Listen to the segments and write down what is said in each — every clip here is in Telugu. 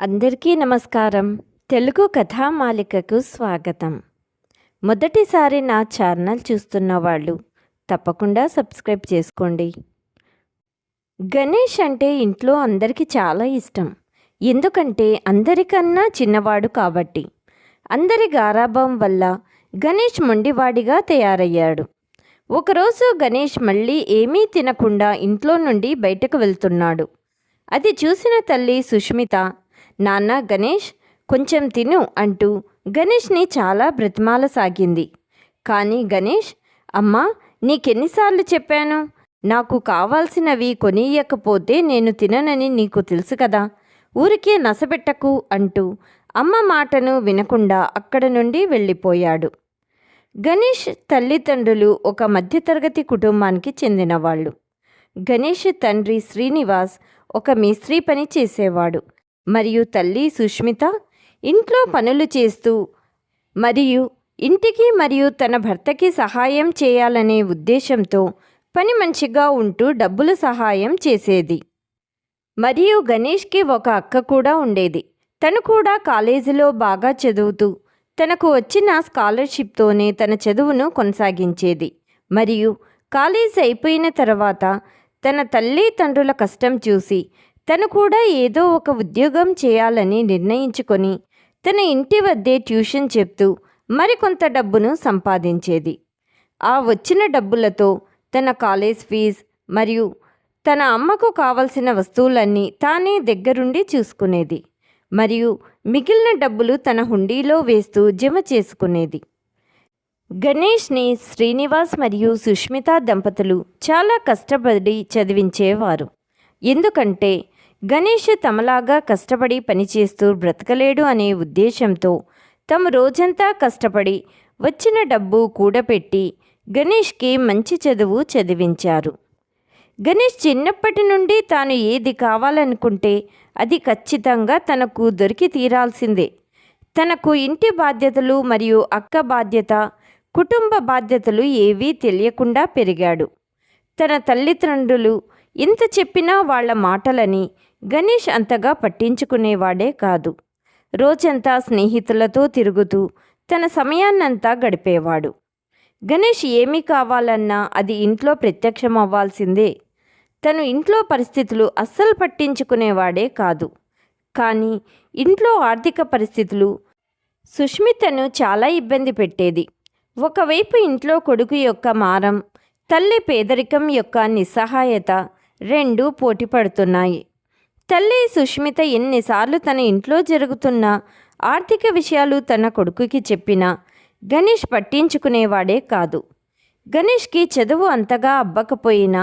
అందరికీ నమస్కారం. తెలుగు కథామాలికకు స్వాగతం. మొదటిసారి నా ఛానల్ చూస్తున్న వాళ్ళు తప్పకుండా సబ్స్క్రైబ్ చేసుకోండి. గణేష్ అంటే ఇంట్లో అందరికీ చాలా ఇష్టం. ఎందుకంటే అందరికన్నా చిన్నవాడు కాబట్టి. అందరి గారాభం వల్ల గణేష్ మొండివాడిగా తయారయ్యాడు. ఒకరోజు గణేష్ మళ్ళీ ఏమీ తినకుండా ఇంట్లో నుండి బయటకు వెళ్తున్నాడు. అది చూసిన తల్లి సుష్మిత నాన్న గణేష్ కొంచెం తిను అంటూ గణేష్ని చాలా బ్రతిమాలసాగింది. కానీ గణేష్ అమ్మా నీకెన్నిసార్లు చెప్పాను? నాకు కావాల్సినవి కొనియకపోతే నేను తిననని నీకు తెలుసు కదా? ఊరికే నసబెట్టకు అంటూ అమ్మ మాటను వినకుండా అక్కడ నుండి వెళ్ళిపోయాడు. గణేష్ తల్లిదండ్రులు ఒక మధ్యతరగతి కుటుంబానికి చెందినవాళ్ళు. గణేష్ తండ్రి శ్రీనివాస్ ఒక మేస్త్రీ పని చేసేవాడు. మరియు తల్లి సుష్మిత ఇంట్లో పనులు చేస్తూ మరియు ఇంటికి మరియు తన భర్తకి సహాయం చేయాలనే ఉద్దేశంతో పని మంచిగా ఉంటూ డబ్బులు సహాయం చేసేది. మరియు గణేష్కి ఒక అక్క కూడా ఉండేది. తను కూడా కాలేజీలో బాగా చదువుతూ తనకు వచ్చిన స్కాలర్షిప్తోనే తన చదువును కొనసాగించేది. మరియు కాలేజ్ అయిపోయిన తర్వాత తన తల్లిదండ్రుల కష్టం చూసి తను కూడా ఏదో ఒక ఉద్యోగం చేయాలని నిర్ణయించుకొని తన ఇంటి వద్దే ట్యూషన్ చెప్తూ మరికొంత డబ్బును సంపాదించేది. ఆ వచ్చిన డబ్బులతో తన కాలేజ్ ఫీజ్ మరియు తన అమ్మకు కావలసిన వస్తువులన్నీ తానే దగ్గరుండి చూసుకునేది మరియు మిగిలిన డబ్బులు తన హుండీలో వేస్తూ జమ చేసుకునేది. గణేష్ని శ్రీనివాస్ మరియు సుష్మిత దంపతులు చాలా కష్టపడి చదివించేవారు. ఎందుకంటే గణేష్ తమలాగా కష్టపడి పనిచేస్తూ బ్రతకలేడు అనే ఉద్దేశంతో తమ రోజంతా కష్టపడి వచ్చిన డబ్బు కూడపెట్టి గణేష్కి మంచి చదువు చదివించారు. గణేష్ చిన్నప్పటి నుండి తాను ఏది కావాలనుకుంటే అది ఖచ్చితంగా తనకు దొరికి తీరాల్సిందే. తనకు ఇంటి బాధ్యతలు మరియు అక్క బాధ్యత కుటుంబ బాధ్యతలు ఏవీ తెలియకుండా పెరిగాడు. తన తల్లిదండ్రులు ఇంత చెప్పినా వాళ్ళ మాటలని గణేష్ అంతగా పట్టించుకునేవాడే కాదు. రోజంతా స్నేహితులతో తిరుగుతూ తన సమయాన్నంతా గడిపేవాడు. గణేష్ ఏమి కావాలన్నా అది ఇంట్లో ప్రత్యక్షం అవ్వాల్సిందే తను ఇంట్లో పరిస్థితులు అస్సలు పట్టించుకునేవాడే కాదు. కానీ ఇంట్లో ఆర్థిక పరిస్థితులు సుష్మితను చాలా ఇబ్బంది పెట్టేది. ఒకవైపు ఇంట్లో కొడుకు యొక్క మారం తల్లి పేదరికం యొక్క నిస్సహాయత రెండూ పోటీ పడుతున్నాయి. తల్లి సుష్మిత ఎన్నిసార్లు తన ఇంట్లో జరుగుతున్న ఆర్థిక విషయాలు తన కొడుకుకి చెప్పినా గణేష్ పట్టించుకునేవాడే కాదు. గణేష్కి చదువు అంతగా అబ్బకపోయినా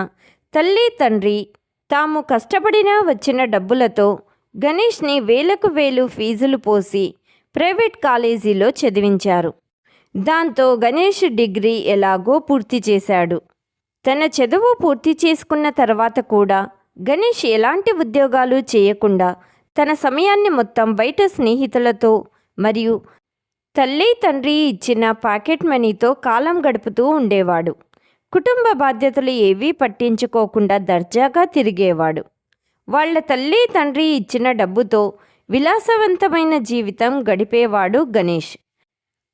తల్లి తండ్రి తాము కష్టపడినా వచ్చిన డబ్బులతో గణేష్ని వేలకు వేలు ఫీజులు పోసి ప్రైవేట్ కాలేజీలో చదివించారు. దాంతో గణేష్ డిగ్రీ ఎలాగో పూర్తి చేశాడు. తన చదువు పూర్తి చేసుకున్న తర్వాత కూడా గణేష్ ఎలాంటి ఉద్యోగాలు చేయకుండా తన సమయాన్ని మొత్తం బయట స్నేహితులతో మరియు తల్లి తండ్రి ఇచ్చిన పాకెట్ మనీతో కాలం గడుపుతూ ఉండేవాడు. కుటుంబ బాధ్యతలు ఏవీ పట్టించుకోకుండా దర్జాగా తిరిగేవాడు. వాళ్ళ తల్లి తండ్రి ఇచ్చిన డబ్బుతో విలాసవంతమైన జీవితం గడిపేవాడు గణేష్.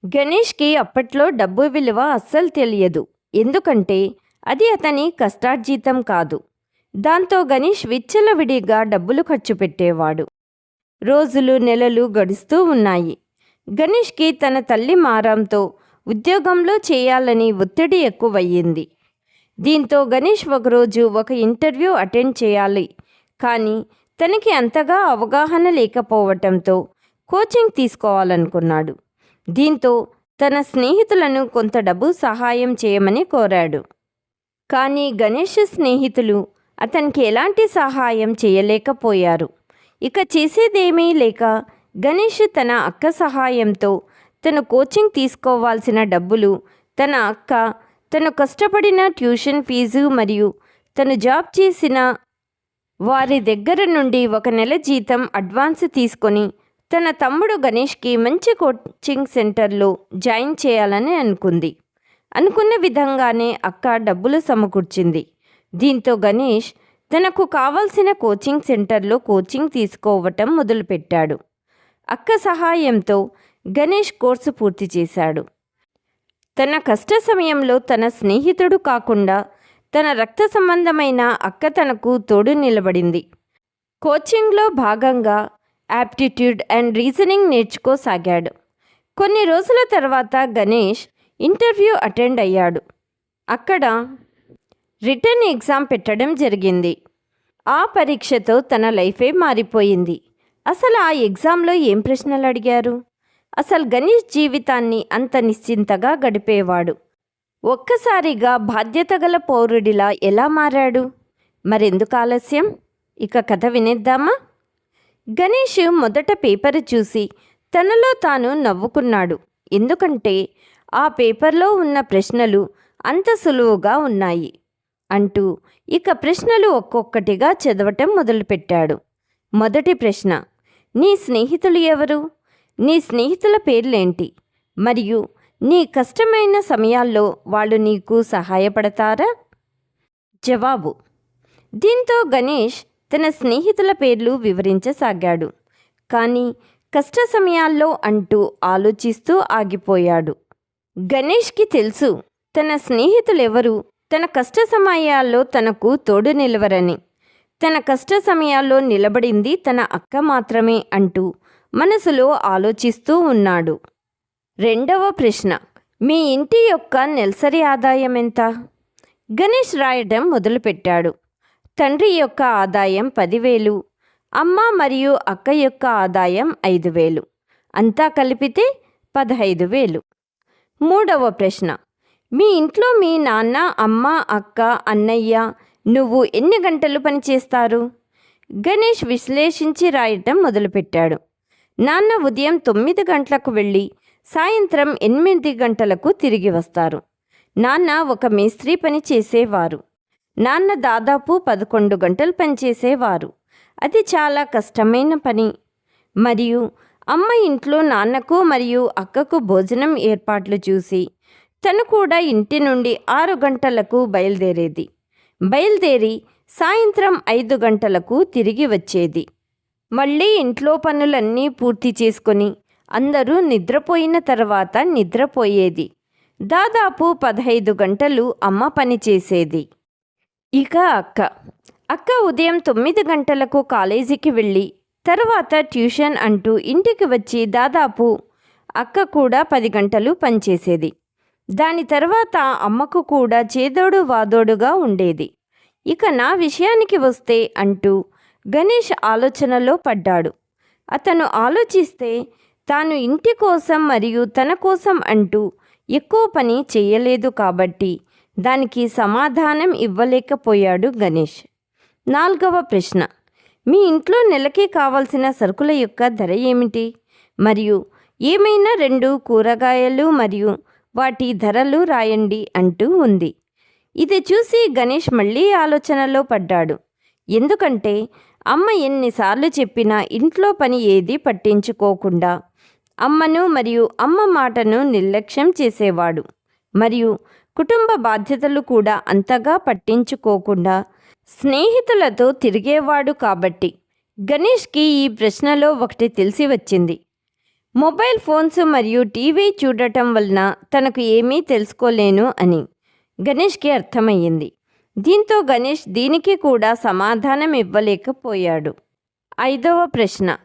గణేష్కి అప్పట్లో డబ్బు విలువ అస్సలు తెలియదు. ఎందుకంటే అది అతని కష్టార్జితం కాదు. దాంతో గణేష్ విచ్చలవిడిగా డబ్బులు ఖర్చు పెట్టేవాడు. రోజులు నెలలు గడుస్తూ ఉన్నాయి. గణేష్కి తన తల్లి మారంతో ఉద్యోగంలో చేయాలని ఒత్తిడి ఎక్కువయ్యింది. దీంతో గణేష్ ఒకరోజు ఒక ఇంటర్వ్యూ అటెండ్ చేయాలి. కానీ తనకి అంతగా అవగాహన లేకపోవటంతో కోచింగ్ తీసుకోవాలనుకున్నాడు. దీంతో తన స్నేహితులను కొంత డబ్బు సహాయం చేయమని కోరాడు. కానీ గణేష్ స్నేహితులు అతనికి ఎలాంటి సహాయం చేయలేకపోయారు. ఇక చేసేదేమీ లేక గణేష్ తన అక్క సహాయంతో తను కోచింగ్ తీసుకోవాల్సిన డబ్బులు తన అక్క తను కష్టపడిన ట్యూషన్ ఫీజు మరియు తను జాబ్ చేసిన వారి దగ్గర నుండి ఒక నెల జీతం అడ్వాన్స్ తీసుకొని తన తమ్ముడు గణేష్కి మంచి కోచింగ్ సెంటర్లో జాయిన్ చేయాలని అనుకుంది. అనుకున్న విధంగానే అక్క డబ్బులు సమకూర్చింది. దీంతో గణేష్ తనకు కావలసిన కోచింగ్ సెంటర్లో కోచింగ్ తీసుకోవటం మొదలుపెట్టాడు. అక్క సహాయంతో గణేష్ కోర్సు పూర్తి చేశాడు. తన కష్ట సమయంలో తన స్నేహితుడు కాకుండా తన రక్త సంబంధమైన అక్క తనకు తోడు నిలబడింది. కోచింగ్లో భాగంగా యాప్టిట్యూడ్ అండ్ రీజనింగ్ నేర్చుకోసాగాడు. కొన్ని రోజుల తర్వాత గణేష్ ఇంటర్వ్యూ అటెండ్ అయ్యాడు. అక్కడ రిటర్న్ ఎగ్జామ్ పెట్టడం జరిగింది. ఆ పరీక్షతో తన లైఫే మారిపోయింది. అసలు ఆ ఎగ్జామ్లో ఏం ప్రశ్నలు అడిగారు? అసలు గణేష్ జీవితాన్ని అంత నిశ్చింతగా గడిపేవాడు. ఒక్కసారిగా బాధ్యత గల పౌరుడిలా ఎలా మారాడు? మరెందుకు ఆలస్యం? ఇక కథ వినేద్దామా? గణేష్ మొదట పేపర్ చూసి తనలో తాను నవ్వుకున్నాడు. ఎందుకంటే ఆ పేపర్లో ఉన్న ప్రశ్నలు అంత సులువుగా ఉన్నాయి. అంటూ ఇక ప్రశ్నలు ఒక్కొక్కటిగా చదవటం మొదలుపెట్టాడు. మొదటి ప్రశ్న నీ స్నేహితులు ఎవరు? నీ స్నేహితుల పేర్లేంటి? మరియు నీ కష్టమైన సమయాల్లో వాళ్ళు నీకు సహాయపడతారా? జవాబు దీంతో గణేష్ తన స్నేహితుల పేర్లు వివరించసాగాడు. కానీ కష్ట సమయాల్లో అంటూ ఆలోచిస్తూ ఆగిపోయాడు. గణేష్కి తెలుసు తన స్నేహితులెవరు? తన కష్ట సమయాల్లో తనకు తోడు నిలవరని. తన కష్ట సమయాల్లో నిలబడింది తన అక్క మాత్రమే అంటూ మనసులో ఆలోచిస్తూ ఉన్నాడు. రెండవ ప్రశ్న మీ ఇంటి యొక్క నెలసరి ఆదాయం ఎంత? గణేష్ రాయడం మొదలుపెట్టాడు. తండ్రి యొక్క ఆదాయం పదివేలు అమ్మ మరియు అక్క యొక్క ఆదాయం ఐదు వేలు అంతా కలిపితే పదహైదు వేలు. మూడవ ప్రశ్న మీ ఇంట్లో మీ నాన్న అమ్మ అక్క అన్నయ్య నువ్వు ఎన్ని గంటలు పనిచేస్తారు గణేష్ విశ్లేషించి రాయటం మొదలుపెట్టాడు. నాన్న ఉదయం తొమ్మిది గంటలకు వెళ్ళి సాయంత్రం ఎనిమిది గంటలకు తిరిగి వస్తారు. నాన్న ఒక మేస్త్రి పని చేసేవారు. నాన్న దాదాపు పదకొండు గంటలు పనిచేసేవారు అది చాలా కష్టమైన పని. మరియు అమ్మ ఇంట్లో నాన్నకు మరియు అక్కకు భోజనం ఏర్పాట్లు చూసి తను కూడా ఇంటి నుండి ఆరు గంటలకు బయలుదేరేది. బయలుదేరి సాయంత్రం ఐదు గంటలకు తిరిగి వచ్చేది. మళ్ళీ ఇంట్లో పనులన్నీ పూర్తి చేసుకొని అందరూ నిద్రపోయిన తర్వాత నిద్రపోయేది. దాదాపు పదహైదు గంటలు అమ్మ పని చేసేది. ఇక అక్క. అక్క ఉదయం తొమ్మిది గంటలకు కాలేజీకి వెళ్ళి తర్వాత ట్యూషన్ అంటూ ఇంటికి వచ్చి దాదాపు అక్క కూడా పది గంటలు పనిచేసేది. దాని తర్వాత అమ్మకు కూడా చేదోడు వాదోడుగా ఉండేది. ఇక నా విషయానికి వస్తే అంటూ గణేష్ ఆలోచనలో పడ్డాడు. అతను ఆలోచిస్తే తాను ఇంటి కోసం మరియు తన కోసం అంటూ ఎక్కువ పని చేయలేదు కాబట్టి దానికి సమాధానం ఇవ్వలేకపోయాడు గణేష్. నాలుగవ ప్రశ్న. మీ ఇంట్లో నెలకి కావాల్సిన సరుకుల యొక్క ధర ఏమిటి? మరియు ఏమైనా రెండు కూరగాయలు మరియు వాటి ధరలు రాయండి అంటూ ఉంది. ఇది చూసి గణేష్ మళ్ళీ ఆలోచనలో పడ్డాడు. ఎందుకంటే అమ్మ ఎన్నిసార్లు చెప్పినా ఇంట్లో పని ఏది పట్టించుకోకుండా అమ్మను మరియు అమ్మ మాటను నిర్లక్ష్యం చేసేవాడు. మరియు కుటుంబ బాధ్యతలు కూడా అంతగా పట్టించుకోకుండా స్నేహితులతో తిరిగేవాడు కాబట్టి గణేష్కి ఈ ప్రశ్నలో ఒకటి తెలిసి వచ్చింది. మొబైల్ ఫోన్స్ మరియు టీవీ చూడటం వలన తనకు ఏమీ తెలుసుకోలేను అని గణేష్కి అర్థమయ్యింది. దీంతో గణేష్ దీనికి కూడా సమాధానం ఇవ్వలేకపోయాడు. ఐదవ ప్రశ్న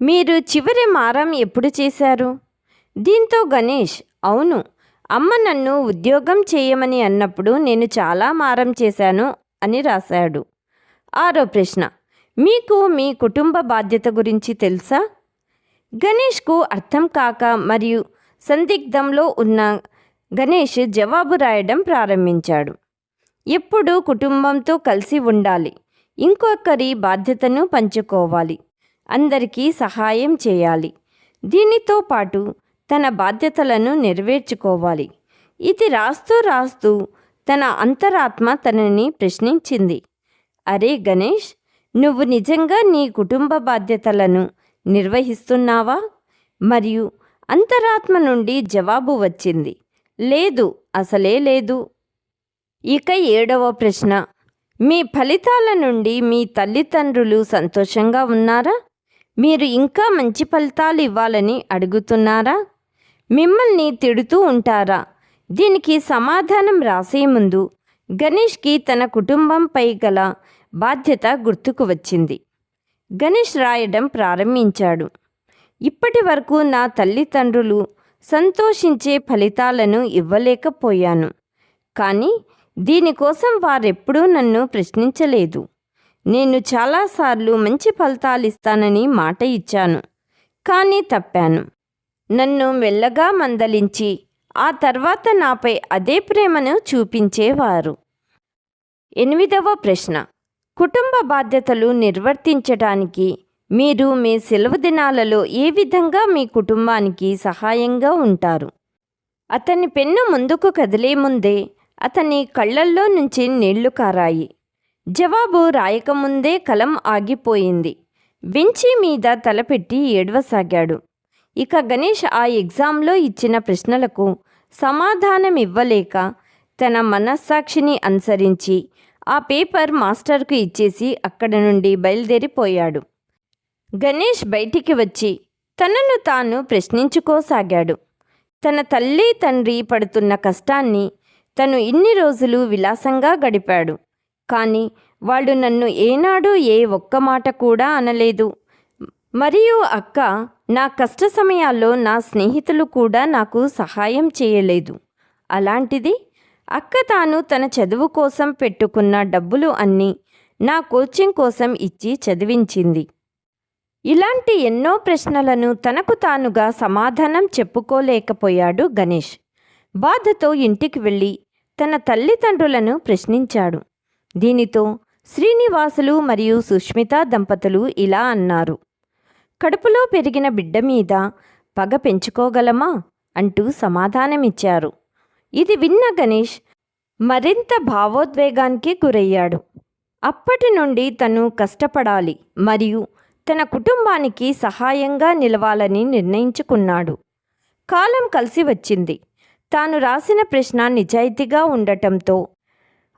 మీరు చివరి మారం ఎప్పుడు చేశారు? దీంతో గణేష్ అవును అమ్మ నన్ను ఉద్యోగం చేయమని అన్నప్పుడు నేను చాలా మారం చేశాను అని రాశాడు. ఆరో ప్రశ్న మీకు మీ కుటుంబ బాధ్యత గురించి తెలుసా? గణేష్కు అర్థం కాక మరియు సందిగ్ధంలో ఉన్న గణేష్ జవాబు రాయడం ప్రారంభించాడు. ఎప్పుడు కుటుంబంతో కలిసి ఉండాలి. ఇంకొకరి బాధ్యతను పంచుకోవాలి. అందరికీ సహాయం చేయాలి. దీనితో పాటు తన బాధ్యతలను నెరవేర్చుకోవాలి. ఇది రాస్తూ రాస్తూ తన అంతరాత్మ తనని ప్రశ్నించింది. అరే గణేష్ నువ్వు నిజంగా నీ కుటుంబ బాధ్యతలను నిర్వహిస్తున్నావా? మరియు అంతరాత్మ నుండి జవాబు వచ్చింది. లేదు అసలే లేదు. ఇక ఏడవ ప్రశ్న. మీ ఫలితాల నుండి మీ తల్లిదండ్రులు సంతోషంగా ఉన్నారా? మీరు ఇంకా మంచి ఫలితాలు ఇవ్వాలని అడుగుతున్నారా? మిమ్మల్ని తిడుతూ ఉంటారా? దీనికి సమాధానం రాసే ముందు గణేష్కి తన కుటుంబంపై గల బాధ్యత గుర్తుకు వచ్చింది. గణేష్ రాయడం ప్రారంభించాడు. ఇప్పటి వరకు నా తల్లిదండ్రులు సంతోషించే ఫలితాలను ఇవ్వలేకపోయాను. కానీ దీనికోసం వారెప్పుడూ నన్ను ప్రశ్నించలేదు. నేను చాలాసార్లు మంచి ఫలితాలు ఇస్తానని మాట ఇచ్చాను. కానీ తప్పాను. నన్ను మెల్లగా మందలించి ఆ తర్వాత నాపై అదే ప్రేమను చూపించేవారు. ఎనిమిదవ ప్రశ్న. కుటుంబ బాధ్యతలు నిర్వర్తించటానికి మీరు మీ సెలవు దినాలలో ఏ విధంగా మీ కుటుంబానికి సహాయంగా ఉంటారు? అతని పెన్ను ముందుకు కదిలే ముందే అతని కళ్ళల్లో నుంచి నీళ్ళు కారాయి. జవాబు రాయకముందే కలం ఆగిపోయింది. వెంచి మీద తలపెట్టి ఏడవసాగాడు. ఇక గణేష్ ఆ ఎగ్జామ్లో ఇచ్చిన ప్రశ్నలకు సమాధానం ఇవ్వలేక తన మనస్సాక్షిని అనుసరించి ఆ పేపర్ మాస్టర్కు ఇచ్చేసి అక్కడి నుండి బయలుదేరిపోయాడు. గణేష్ బయటికి వచ్చి తనను తాను ప్రశ్నించుకోసాగాడు. తన తల్లి తండ్రి పడుతున్న కష్టాన్ని తను ఇన్ని రోజులు విలాసంగా గడిపాడు. కానీ వాళ్ళు నన్ను ఏనాడు ఏ ఒక్క మాట కూడా అనలేదు. మరియు అక్క నా కష్ట సమయాల్లో నా స్నేహితులు కూడా నాకు సహాయం చేయలేదు. అలాంటిది అక్క తాను తన చదువు కోసం పెట్టుకున్న డబ్బులు అన్నీ నా కోచింగ్ కోసం ఇచ్చి చదివించింది. ఇలాంటి ఎన్నో ప్రశ్నలను తనకు తానుగా సమాధానం చెప్పుకోలేకపోయాడు గణేష్. బాధతో ఇంటికి వెళ్ళి తన తల్లిదండ్రులను ప్రశ్నించాడు. దీనితో శ్రీనివాసులు మరియు సుష్మిత దంపతులు ఇలా అన్నారు. కడుపులో పెరిగిన బిడ్డ మీద పగ పెంచుకోగలమా? అంటూ సమాధానమిచ్చారు. ఇది విన్న గణేష్ మరింత భావోద్వేగానికి గురయ్యాడు. అప్పటి నుండి తను కష్టపడాలి మరియు తన కుటుంబానికి సహాయంగా నిలవాలని నిర్ణయించుకున్నాడు. కాలం కలిసి వచ్చింది. తాను రాసిన ప్రశ్న నిజాయితీగా ఉండటంతో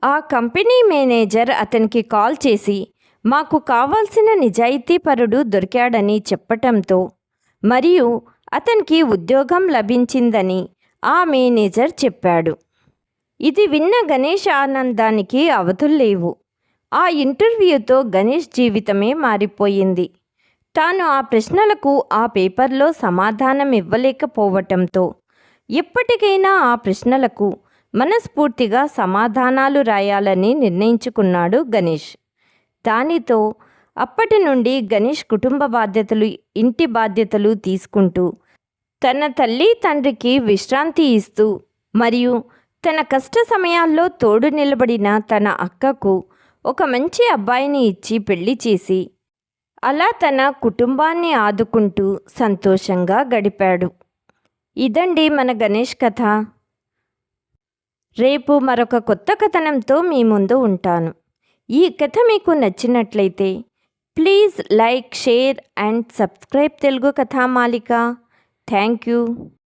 ఆ కంపెనీ మేనేజర్ అతనికి కాల్ చేసి మాకు కావాల్సిన నిజాయితీపరుడు దొరికాడని చెప్పటంతో మరియు అతనికి ఉద్యోగం లభించిందని ఆ మేనేజర్ చెప్పాడు. ఇది విన్న గణేష్ ఆనందానికి అవధుల్లేవు ఆ ఇంటర్వ్యూతో గణేష్ జీవితమే మారిపోయింది. తాను ఆ ప్రశ్నలకు ఆ పేపర్లో సమాధానం ఇవ్వలేకపోవటంతో ఎప్పటికైనా ఆ ప్రశ్నలకు మనస్ఫూర్తిగా సమాధానాలు రాయాలని నిర్ణయించుకున్నాడు గణేష్. దానితో అప్పటి నుండి గణేష్ కుటుంబ బాధ్యతలు ఇంటి బాధ్యతలు తీసుకుంటూ తన తల్లి తండ్రికి విశ్రాంతి ఇస్తూ మరియు తన కష్ట సమయాల్లో తోడు నిలబడిన తన అక్కకు ఒక మంచి అబ్బాయిని ఇచ్చి పెళ్ళి చేసి అలా తన కుటుంబాన్ని ఆదుకుంటూ సంతోషంగా గడిపాడు. ఇదండి మన గణేష్ కథ. రేపు మరొక కొత్త కథనంతో మీ ముందు ఉంటాను. ఈ కథ మీకు నచ్చినట్లయితే please like share and subscribe Telugu Kathamalika. Thank you.